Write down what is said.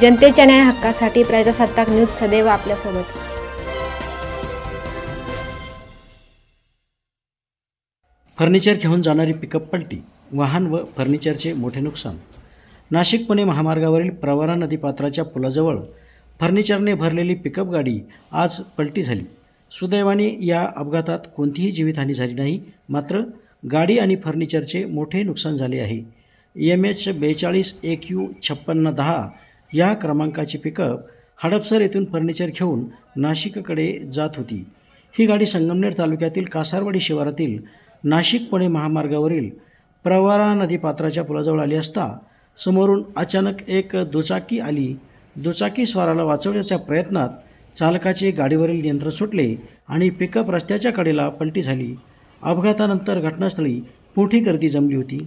जनतेच्या न्याय हक्कासाठी प्रजासत्ताक न्यूज सदैव आपल्यासोबत. फर्निचर घेऊन जाणारी पिकअप पलटी वाहन व फर्निचरचे मोठे नुकसान. नाशिक पुणे महामार्गावरील प्रवरा नदीपात्राच्या पुलाजवळ फर्निचरने भरलेली पिकअप गाडी आज पलटी झाली. सुदैवाने या अपघातात कोणतीही जीवितहानी झाली नाही मात्र गाडी आणि फर्निचरचे मोठे नुकसान झाले आहे. एम एच बेचाळीस एक यू छप्पन्न दहा या क्रमांकाची पिकअप हडपसर येथून फर्निचर घेऊन नाशिककडे जात होती. ही गाडी संगमनेर तालुक्यातील कासारवाडी शिवारातील नाशिक पुणे महामार्गावरील प्रवारा नदीपात्राच्या पुलाजवळ आली असता समोरून अचानक एक दुचाकी आली. दुचाकी स्वाराला वाचवण्याच्या प्रयत्नात चालकाचे गाडीवरील नियंत्रण सुटले आणि पिकअप रस्त्याच्या कडेला पलटी झाली. अपघातानंतर घटनास्थळी मोठी गर्दी जमली होती.